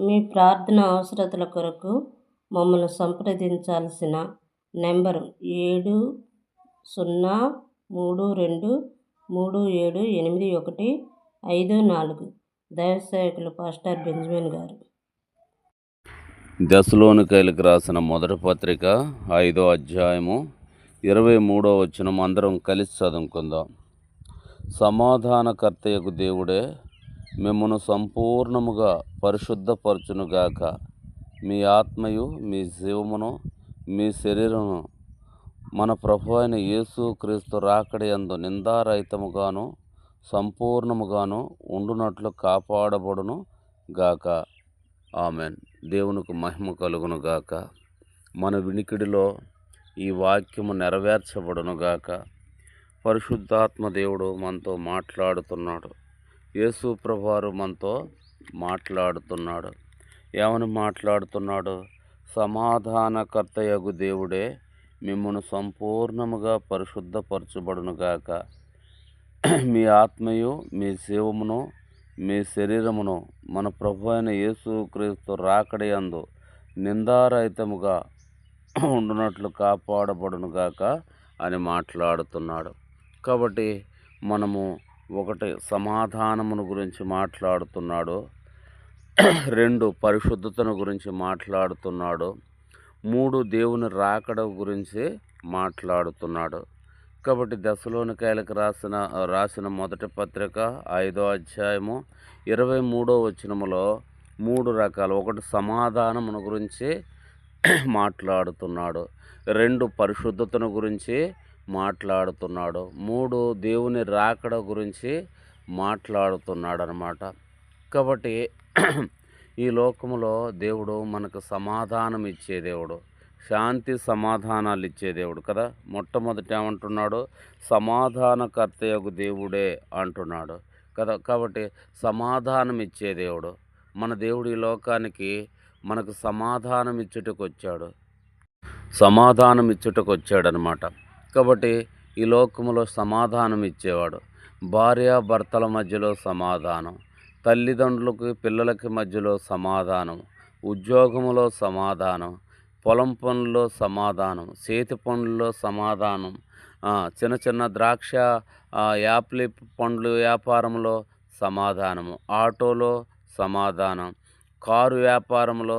మీ ప్రార్థన అవసరతల కొరకు మమ్మల్ని సంప్రదించాల్సిన నెంబరు ఏడు సున్నా మూడు రెండు మూడు ఏడు ఎనిమిది ఒకటి ఐదు నాలుగు. దైవసేవకులు పాస్టర్ బెంజమిన్ గారు. దశలోనికైలకు రాసిన మొదటి పత్రిక ఐదో అధ్యాయము ఇరవై మూడో వచ్చిన అందరం కలిసి చదువుకుందాం. సమాధానకర్తయకు దేవుడే మిమ్మను సంపూర్ణముగా పరిశుద్ధపరచునుగాక. మీ ఆత్మయు మీ జీవమును మీ శరీరమును మన ప్రభు అయిన యేసు క్రీస్తు రాకడయందు నిందారహితముగాను సంపూర్ణముగాను ఉండునట్లు కాపాడబడును గాక. ఆమెన్. దేవునికి మహిమ కలుగును గాక. మన వినికిడిలో ఈ వాక్యము నెరవేర్చబడును గాక. పరిశుద్ధాత్మ దేవుడు మనతో మాట్లాడుతున్నాడు. యేసు ప్రభువారు మనతో మాట్లాడుతున్నాడు. ఏమని మాట్లాడుతున్నాడు? సమాధానకర్తయగు దేవుడే మిమ్మను సంపూర్ణముగా పరిశుద్ధపరచబడును గాక. మీ ఆత్మయు మీ శివమును మీ శరీరమును మన ప్రభు అయిన యేసుక్రీస్తు రాకడయందు నిందారహితముగా ఉండునట్లు కాపాడబడునుగాక అని మాట్లాడుతున్నాడు. కాబట్టి మనము ఒకటి సమాధానమును గురించి మాట్లాడుతున్నాడు. రెండు పరిశుద్ధతను గురించి మాట్లాడుతున్నాడు. మూడు దేవుని రాకడ గురించి మాట్లాడుతున్నాడు. కాబట్టి దశలోనికాయలకు రాసిన రాసిన మొదటి పత్రిక ఐదో అధ్యాయము ఇరవై మూడో వచనములో మూడు రకాలు. ఒకటి సమాధానమును గురించి మాట్లాడుతున్నాడు. రెండు పరిశుద్ధతను గురించి మాట్లాడుతున్నాడు. మూడు దేవుని రాకడ గురించి మాట్లాడుతున్నాడు అనమాట కాబట్టి ఈ లోకములో దేవుడు మనకు సమాధానం ఇచ్చే దేవుడు. శాంతి సమాధానాలు ఇచ్చే దేవుడు కదా. మొట్టమొదట ఏమంటున్నాడు? యొక్క దేవుడే అంటున్నాడు కదా. కాబట్టి సమాధానం ఇచ్చే దేవుడు. మన దేవుడు ఈ లోకానికి మనకు సమాధానం ఇచ్చుటకు వచ్చాడు సమాధానం ఇచ్చుటకు వచ్చాడనమాట కాబట్టి ఈ లోకములో సమాధానం ఇచ్చేవాడు. భార్య భర్తల మధ్యలో సమాధానం తల్లిదండ్రులకు పిల్లలకి మధ్యలో సమాధానం ఉద్యోగంలో సమాధానం పొలం పనుల్లో సమాధానం చేతి పనుల్లో సమాధానం చిన్న చిన్న ద్రాక్ష యాప్లి పండ్లు వ్యాపారంలో సమాధానము ఆటోలో సమాధానం కారు వ్యాపారంలో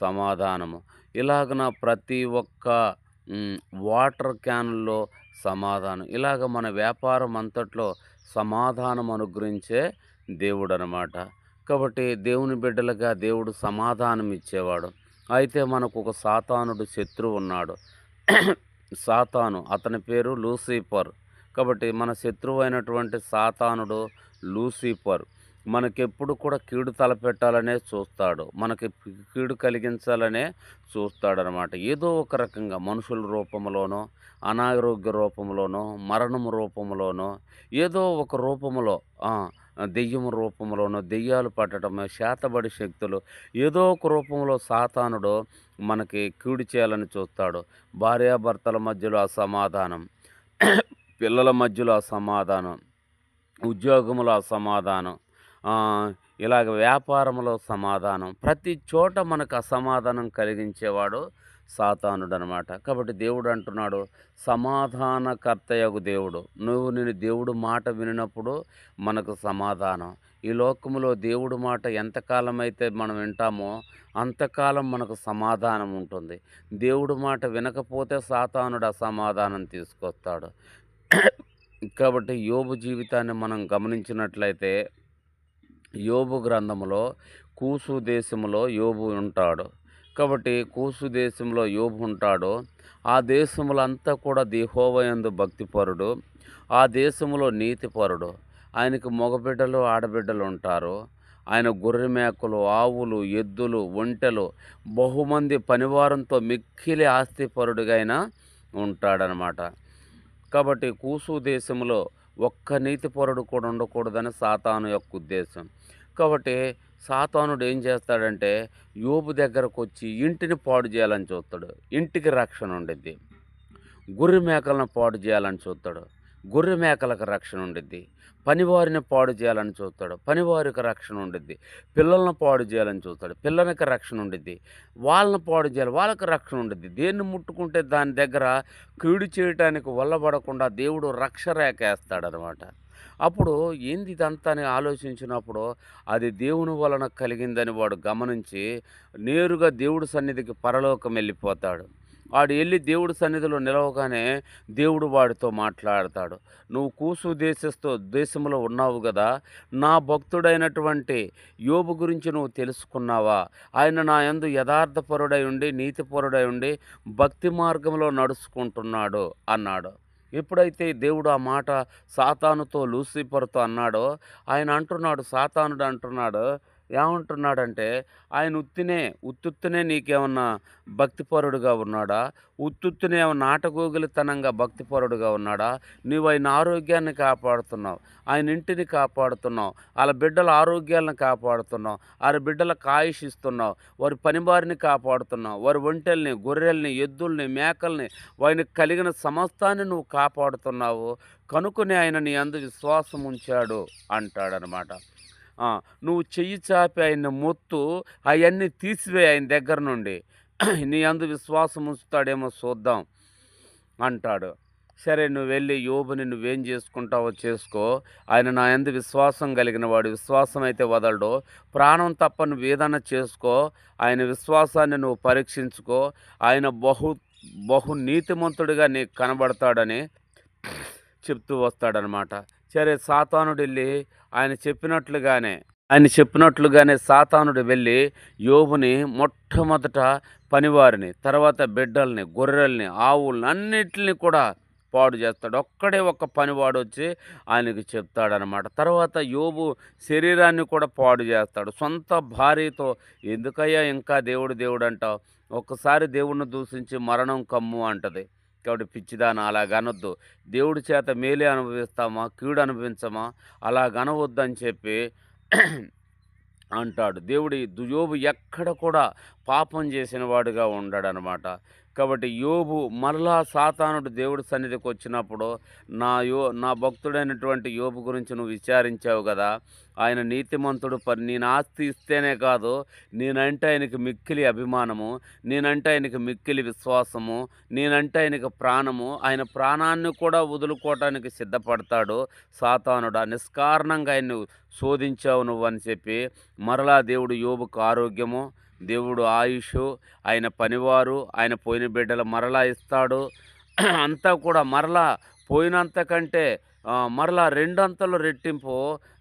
సమాధానము. ఇలాగ నా ప్రతి ఒక్క వాటర్ క్యాన్లో సమాధానం. ఇలాగ మన వ్యాపారం అంతట్లో సమాధానం అనుగ్రహించే దేవుడు అనమాట కాబట్టి దేవుని బిడ్డలుగా దేవుడు సమాధానం ఇచ్చేవాడు. అయితే మనకు ఒక సాతానుడు శత్రువు ఉన్నాడు. సాతాను అతని పేరు లూసిఫర్. కాబట్టి మన శత్రువు అయినటువంటి సాతానుడు లూసిఫర్. మనకెప్పుడు కూడా కీడు తలపెట్టాలనే చూస్తాడు. మనకి కీడు కలిగించాలనే చూస్తాడనమాట. ఏదో ఒక రకంగా మనుషుల రూపంలోనో అనారోగ్య రూపంలోనో మరణం రూపంలోనో ఏదో ఒక రూపంలో దెయ్యం రూపంలోనో దెయ్యాలు పట్టడమే శాతబడి శక్తులు ఏదో ఒక రూపంలో సాతానుడు మనకి కీడు చేయాలని చూస్తాడు. భార్యాభర్తల మధ్యలో అసమాధానం పిల్లల మధ్యలో అసమాధానం ఉద్యోగంలో అసమాధానం ఇలాగ వ్యాపారంలో సమాధానం. ప్రతి చోట మనకు అసమాధానం కలిగించేవాడు సాతానుడు అనమాట కాబట్టి దేవుడు అంటున్నాడు సమాధానకర్తయగు దేవుడు. నువ్వు నేను దేవుడు మాట వినినప్పుడు మనకు సమాధానం. ఈ లోకములో దేవుడు మాట ఎంతకాలం అయితే మనం వింటామో అంతకాలం మనకు సమాధానం ఉంటుంది. దేవుడు మాట వినకపోతే సాతానుడు అసమాధానం తీసుకొస్తాడు. కాబట్టి యోబు జీవితాన్ని మనం గమనించినట్లయితే యోబు గ్రంథములో కూసు దేశంలో యోబు ఉంటాడు. కాబట్టి కూసు దేశంలో యోబు ఉంటాడో ఆ దేశములంతా కూడా దేహోవయందు భక్తిపరుడు ఆ దేశంలో నీతిపరుడు. ఆయనకు మగబిడ్డలు ఆడబిడ్డలు ఉంటారు. ఆయన గొర్రె మేకలు ఆవులు ఎద్దులు ఒంటెలు బహుమంది పనివారంతో మిక్కిలి ఆస్తిపరుడుగా ఉంటాడనమాట. కాబట్టి కూసు దేశంలో ఒక్క నీతిపరుడు కూడా ఉండకూడదని సాతాను యొక్క ఉద్దేశం. కాబట్టి సాతానుడు ఏం చేస్తాడంటే యోబు దగ్గరకు వచ్చి ఇంటిని పాడు చేయాలని చూస్తాడు. ఇంటికి రక్షణ ఉండిద్ది. గుర్రి మేకలను పాడు చేయాలని చూస్తాడు. గొర్రె మేకలకు రక్షణ ఉండిద్ది. పనివారిని పాడు చేయాలని చూస్తాడు. పనివారికి రక్షణ ఉండిద్ది. పిల్లల్ని పాడు చేయాలని చూస్తాడు. పిల్లలకి రక్షణ ఉండిద్ది. వాళ్ళని పాడు చేయాలి. వాళ్ళకి రక్షణ ఉండిద్ది. దేన్ని ముట్టుకుంటే దాని దగ్గర కీడు చేయటానికి వల్లబడకుండా దేవుడు రక్షరేఖ వేస్తాడనమాట. అప్పుడు ఏంది ఇదంతా అని ఆలోచించినప్పుడు అది దేవుని వలన కలిగిందని వాడు గమనించి నేరుగా దేవుడి సన్నిధికి పరలోకం వెళ్ళిపోతాడు. వాడు వెళ్ళి దేవుడి సన్నిధిలో నిలవగానే దేవుడు వాడితో మాట్లాడతాడు. నువ్వు కూసు దేశస్తో దేశంలో ఉన్నావు కదా నా భక్తుడైనటువంటి యోబు గురించి నువ్వు తెలుసుకున్నావా? ఆయన నా యందు యథార్థపరుడై ఉండి నీతిపరుడై ఉండి భక్తి మార్గంలో నడుచుకుంటున్నాడు అన్నాడు. ఎప్పుడైతే దేవుడు ఆ మాట సాతానుతో లూసిఫర్తో అన్నాడో ఆయన అంటున్నాడు సాతానుడు అంటున్నాడు ఏమంటున్నాడంటే ఆయన ఉత్తినే ఉత్తుత్తునే నీకేమన్నా భక్తిపరుడుగా ఉన్నాడా? ఉత్తుత్తునే ఏమన్నా నాటగోగులితనంగా భక్తిపరుడుగా ఉన్నాడా? నువ్వు ఆయన ఆరోగ్యాన్ని కాపాడుతున్నావు ఆయన ఇంటిని కాపాడుతున్నావు వాళ్ళ బిడ్డల ఆరోగ్యాలను కాపాడుతున్నావు వారి బిడ్డల కాయుషిస్తున్నావు ఇస్తున్నావు వారి పనివారిని కాపాడుతున్నావు వారి ఒంటెల్ని గొర్రెల్ని ఎద్దుల్ని మేకల్ని వారిని కలిగిన సమస్తాన్ని నువ్వు కాపాడుతున్నావు. కనుకొని ఆయన నీ అందు విశ్వాసం ఉంచాడు అంటాడనమాట. నువ్వు చెయ్యి చాపి ఆయన మొత్తు అవన్నీ తీసివే ఆయన దగ్గర నుండి. నీ అందు విశ్వాసం ఉంచుతాడేమో చూద్దాం అంటాడు. సరే నువ్వు వెళ్ళి యోబుని నువ్వేం చేసుకుంటావో చేసుకో. ఆయన నా ఎందు విశ్వాసం కలిగిన వాడు. విశ్వాసం అయితే వదలడు. ప్రాణం తప్ప నువ్వు ఏదైనా చేసుకో. ఆయన విశ్వాసాన్ని నువ్వు పరీక్షించుకో. ఆయన బహు బహు నీతిమంతుడిగా నీకు కనబడతాడని చెప్తూ వస్తాడనమాట సరే సాతానుడు వెళ్ళి ఆయన చెప్పినట్లుగానే ఆయన చెప్పినట్లుగానే సాతానుడు వెళ్ళి యోబుని మొట్టమొదట పనివారిని తర్వాత బిడ్డల్ని గొర్రెల్ని ఆవుల్ని అన్నిటిని కూడా పాడు చేస్తాడు. ఒక్కడే ఒక్క పనివాడు వచ్చి ఆయనకి చెప్తాడనమాట. తర్వాత యోబు శరీరాన్ని కూడా పాడు చేస్తాడు. సొంత భార్యతో ఎందుకయ్యా ఇంకా దేవుడు దేవుడు అంటావు ఒక్కసారి దేవుణ్ణి దూషించి మరణం కమ్ము అంటది. కాబట్టి పిచ్చిదాన అలాగ గనొద్దు దేవుడి చేత మేలే అనుభవిస్తామా? కీడు అనుభవించమా? అలా గనవద్దని చెప్పి అంటాడు. దేవుడి దుయోబు ఎక్కడ కూడా పాపం చేసిన వాడుగా ఉండడనమాట. కాబట్టి యోబు మరలా సాతానుడు దేవుడి సన్నిధికి వచ్చినప్పుడు నా యో నా భక్తుడైనటువంటి యోబు గురించి నువ్వు విచారించావు కదా ఆయన నీతిమంతుడు పరి నేను ఆస్తి ఇస్తేనే కాదు నేనంటే ఆయనకి మిక్కిలి అభిమానము నేనంటే ఆయనకి మిక్కిలి విశ్వాసము నేనంటే ఆయనకి ప్రాణము ఆయన ప్రాణాన్ని కూడా వదులుకోవటానికి సిద్ధపడతాడు సాతానుడా నిష్కారణంగా ఆయన్ని శోధించావు నువ్వు అని చెప్పి మరలా దేవుడు యోబుకు ఆరోగ్యము దేవుడు ఆయుష్ ఆయన పనివారు ఆయన పోయిన బిడ్డలు మరలా ఇస్తాడు. అంతా కూడా మరలా పోయినంతకంటే మరలా రెండంతలు రెట్టింపు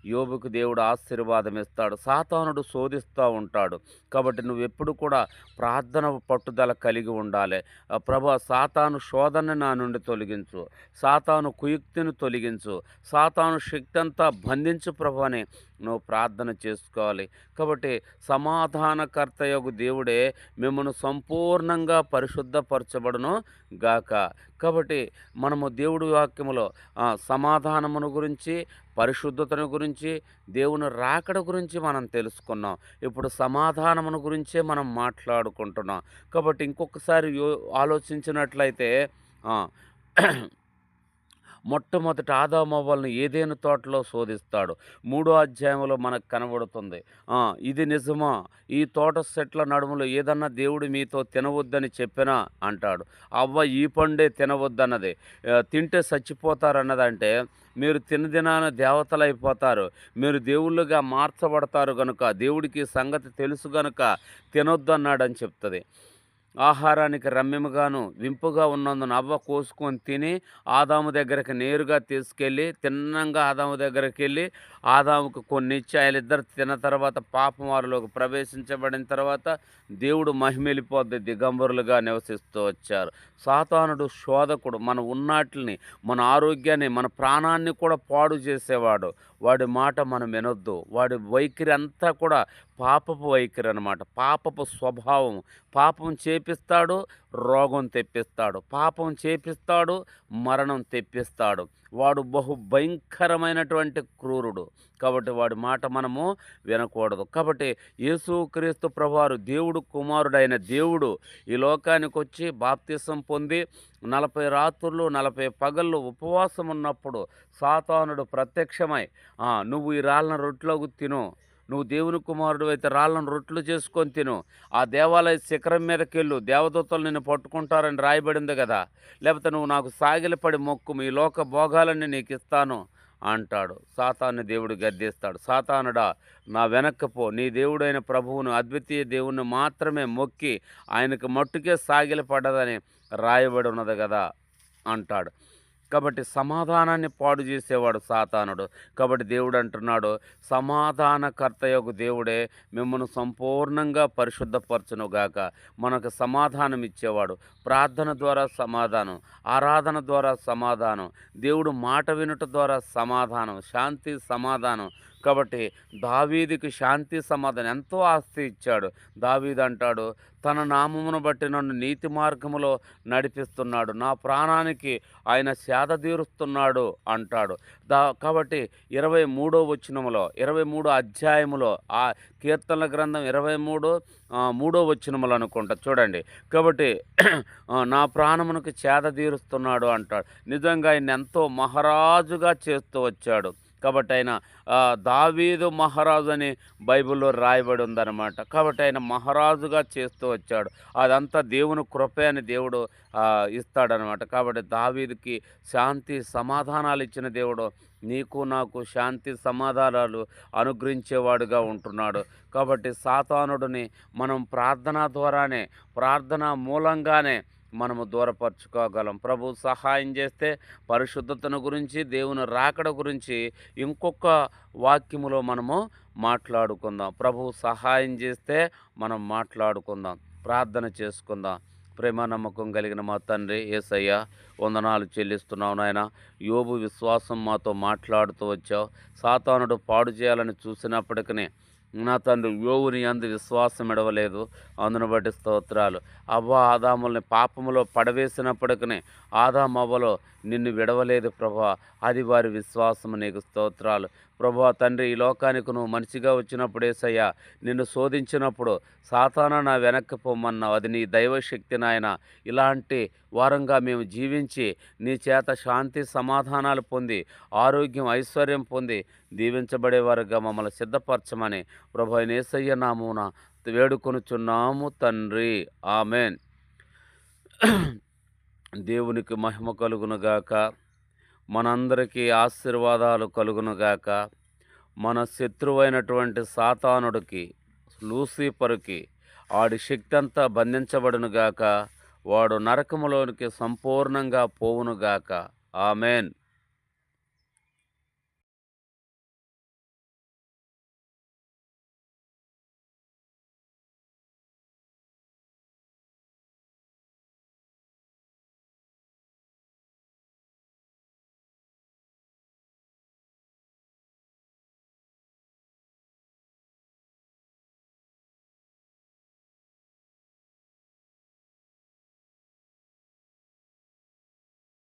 యోబుకు దేవుడు ఆశీర్వాదం ఇస్తాడు. సాతానుడు శోధిస్తూ ఉంటాడు. కాబట్టి నువ్వు ఎప్పుడు కూడా ప్రార్థన పట్టుదల కలిగి ఉండాలి. ప్రభా సాతాను శోధన నా నుండి తొలగించు. సాతాను కుయుక్తిని తొలగించు. సాతాను శక్తి అంతా బంధించు ప్రభాని అని నువ్వు ప్రార్థన చేసుకోవాలి. కాబట్టి సమాధానకర్త యొక్క దేవుడే మిమ్మల్ని సంపూర్ణంగా పరిశుద్ధపరచబడును గాక. కాబట్టి మనము దేవుడి వాక్యములో సమాధానమును గురించి పరిశుద్ధతను గురించి దేవుని రాకడ గురించి మనం తెలుసుకున్నాం. ఇప్పుడు సమాధానమును గురించే మనం మాట్లాడుకుంటున్నాం. కాబట్టి ఇంకొకసారి ఆలోచించినట్లయితే మొట్టమొదట ఆదామవ్వల్ని ఏదేను తోటలో శోధిస్తాడు? మూడో అధ్యాయంలో మనకు కనబడుతుంది. ఇది నిజమా? ఈ తోట సెట్ల నడుములో ఏదన్నా దేవుడు మీతో తినవద్దని చెప్పినా అంటాడు. అవ్వ ఈ పండే తినవద్దన్నది. తింటే చచ్చిపోతారన్నదంటే మీరు తినదినాన దేవతలు అయిపోతారు మీరు దేవుళ్ళుగా మార్చబడతారు కనుక దేవుడికి సంగతి తెలుసు గనుక తినొద్దు అన్నాడని చెప్తుంది. ఆహారానికి రమ్యముగాను వింపుగా ఉన్నందున అవ్వ కోసుకొని తిని ఆదాము దగ్గరికి నేరుగా తీసుకెళ్ళి తిన్నంగా ఆదాము దగ్గరికి వెళ్ళి ఆదాముకు కొన్ని ఇచ్చి వాళ్ళిద్దరు తిన్న తర్వాత పాపం వారిలోకి ప్రవేశించబడిన తర్వాత దేవుడు మహిమెలిపోద్ది దిగంబరులుగా నివసిస్తూ వచ్చారు. సాతానుడు శోధకుడు మన ఉన్నాటిని మన ఆరోగ్యాన్ని మన ప్రాణాన్ని కూడా పాడు చేసేవాడు. వాడి మాట మనం వినొద్దు. వాడి వైఖరి అంతా కూడా పాపపు వైఖరి అనమాట పాపపు స్వభావం. పాపం చేపిస్తాడు రోగం తెప్పిస్తాడు పాపం చేపిస్తాడు మరణం తెప్పిస్తాడు. వాడు బహు భయంకరమైనటువంటి క్రూరుడు. కాబట్టి వాడి మాట మనము వినకూడదు. కాబట్టి యేసుక్రీస్తు ప్రభువారు దేవుడు కుమారుడైన దేవుడు ఈ లోకానికి వచ్చి బాప్తిసం పొంది నలభై రాత్రులు నలభై పగళ్ళు ఉపవాసం ఉన్నప్పుడు సాతానుడు ప్రత్యక్షమై నువ్వు ఈ రాళ్ళను రొట్టెలోకి తిను నువ్వు దేవుని కుమారుడు అయితే రాళ్ళను రొట్టెలు చేసుకొని తిను. ఆ దేవాలయ శిఖరం మీదకి వెళ్ళు. దేవదూతలు నిన్ను పట్టుకుంటారని రాయబడింది కదా. లేకపోతే నువ్వు నాకు సాగిలపడి మొక్కు. మీ లోక భోగాలన్నీ నీకు ఇస్తాను అంటాడు. సాతాన్ని దేవుడు గద్దిస్తాడు. సాతానుడా నా వెనక్కపో నీ దేవుడైన ప్రభువును అద్వితీయ దేవుణ్ణి మాత్రమే మొక్కి ఆయనకు మట్టుకే సాగిలపడ్డదని రాయబడి ఉన్నది కదా అంటాడు. కాబట్టి సమాధానాన్ని పాడు చేసేవాడు సాతానుడు. కాబట్టి దేవుడు అంటున్నాడు సమాధానకర్త యొక్క దేవుడే మిమ్మల్ని సంపూర్ణంగా పరిశుద్ధపరచునుగాక. మనకు సమాధానం ఇచ్చేవాడు ప్రార్థన ద్వారా సమాధానం ఆరాధన ద్వారా సమాధానం దేవుడు మాట వినుట ద్వారా సమాధానం శాంతి సమాధానం కాబట్టి దావీదికి శాంతి సమాధానం ఎంతో ఆస్తి ఇచ్చాడు. దావీద్ అంటాడు తన నామమును బట్టి నన్ను నీతి మార్గములో నడిపిస్తున్నాడు. నా ప్రాణానికి ఆయన సేద తీరుస్తున్నాడు అంటాడు. దా కాబట్టి ఇరవై మూడో వచనములో ఇరవై మూడో అధ్యాయములో ఆ కీర్తనల గ్రంథం ఇరవై మూడు మూడో వచనములు అనుకుంటా. చూడండి. కాబట్టి నా ప్రాణమునకు చేద తీరుస్తున్నాడు అంటాడు. నిజంగా ఆయన ఎంతో మహారాజుగా చేస్తూ వచ్చాడు. కాబట్టి ఆయన దావీదు మహారాజు అని బైబిల్లో రాయబడి ఉందన్నమాట. కాబట్టి ఆయన మహారాజుగా చేస్తూ వచ్చాడు. అదంతా దేవుని కృపే అని దేవుడు ఇస్తాడనమాట కాబట్టి దావీదుకి శాంతి సమాధానాలు ఇచ్చిన దేవుడు నీకు నాకు శాంతి సమాధానాలు అనుగ్రహించేవాడుగా ఉంటున్నాడు. కాబట్టి సాతానుడిని మనం ప్రార్థన ద్వారానే ప్రార్థన మూలంగానే మనము దూరపరచుకోగలం. ప్రభు సహాయం చేస్తే పరిశుద్ధతను గురించి దేవుని రాకడ గురించి ఇంకొక వాక్యములో మనము మాట్లాడుకుందాం. ప్రభు సహాయం చేస్తే మనం మాట్లాడుకుందాం. ప్రార్థన చేసుకుందాం. ప్రేమ నమ్మకం కలిగిన మా తండ్రి ఏసయ్య వందనాలు చెల్లిస్తున్నావు నాయన. యోబు విశ్వాసం మాతో మాట్లాడుతూ వచ్చావు. సాతానుడు పాడు చేయాలని చూసినప్పటికీ నా తండ్రి యోవుని అందు విశ్వాసం ఎడవలేదు. అందును బట్టి స్తోత్రాలు. అవ్వ ఆదాముల్ని పాపములో పడవేసినప్పటికనే ఆదామవ్వలో నిన్ను విడవలేదు ప్రభా. అది వారి విశ్వాసము నీకు స్తోత్రాలు. ప్రభా తండ్రి ఈ లోకానికి నువ్వు మనిషిగా వచ్చినప్పుడు ఏసయ్యా నిన్ను శోధించినప్పుడు సాతాన నా వెనక్కి పొమ్మన్నావు. అది నీ దైవశక్తి నాయన. ఇలాంటి వారంగా మేము జీవించి నీ చేత శాంతి సమాధానాలు పొంది ఆరోగ్యం ఐశ్వర్యం పొంది దీవించబడేవారుగా మమ్మల్ని సిద్ధపరచమని ప్రభు నేసయ్య నామున వేడుకొనుచున్నాము తండ్రి. ఆమెన్. దేవునికి మహిమ కలుగునుగాక. మనందరికీ ఆశీర్వాదాలు కలుగునుగాక. మన శత్రువైనటువంటి సాతానుడికి లూసిఫర్కి ఆడి శక్తి అంతా బంధించబడునుగాక. వాడు నరకములోనికి సంపూర్ణంగా పోవునుగాక. ఆమెన్.